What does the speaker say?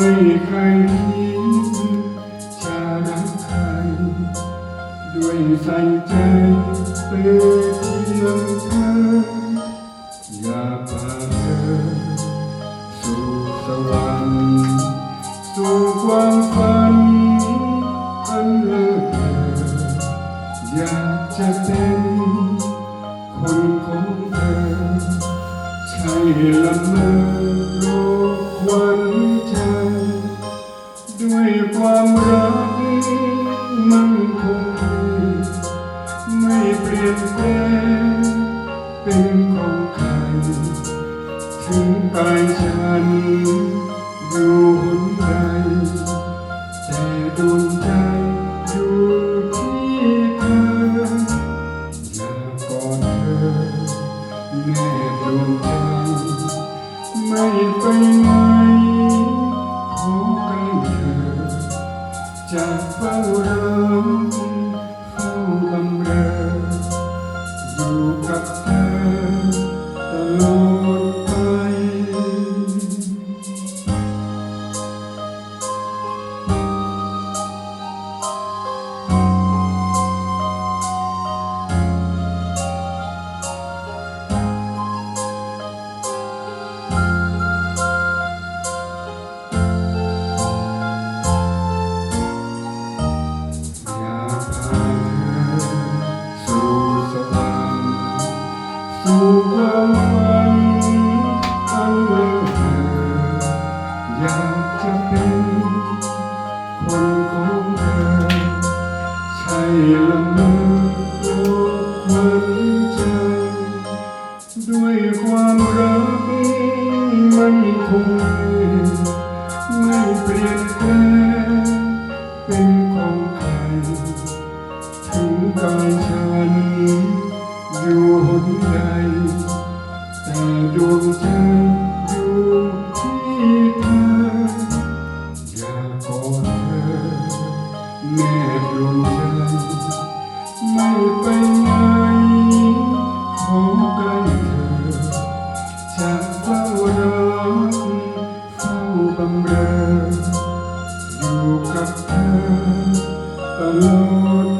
ไม่เคยทิ้งจะรักใคร ด้วยใส่ใจเพื่อเพียงเธออยากพาเธอสู่สวรรค์สู่ความฝันอันเลิศเลออยากจะเป็นคนของเธอใช่ละเมอ ความรักมันคงไม่เปลี่ยนแปลงเป็นของใคร ถึงกายฉันอยู่หนใดแต่ดวงใจอยู่ที่เธออยากกอดเธอแน่ดวงใจไม่ไปไหน คงไม่เปลี่ยนแปลงเป็นของใคร ถึงกายฉันอยู่หนใดแต่ดวงใจอยู่ที่เธออย่ากอดเธอแม่ดวงใจไม่ไป hombre nunca fue alone.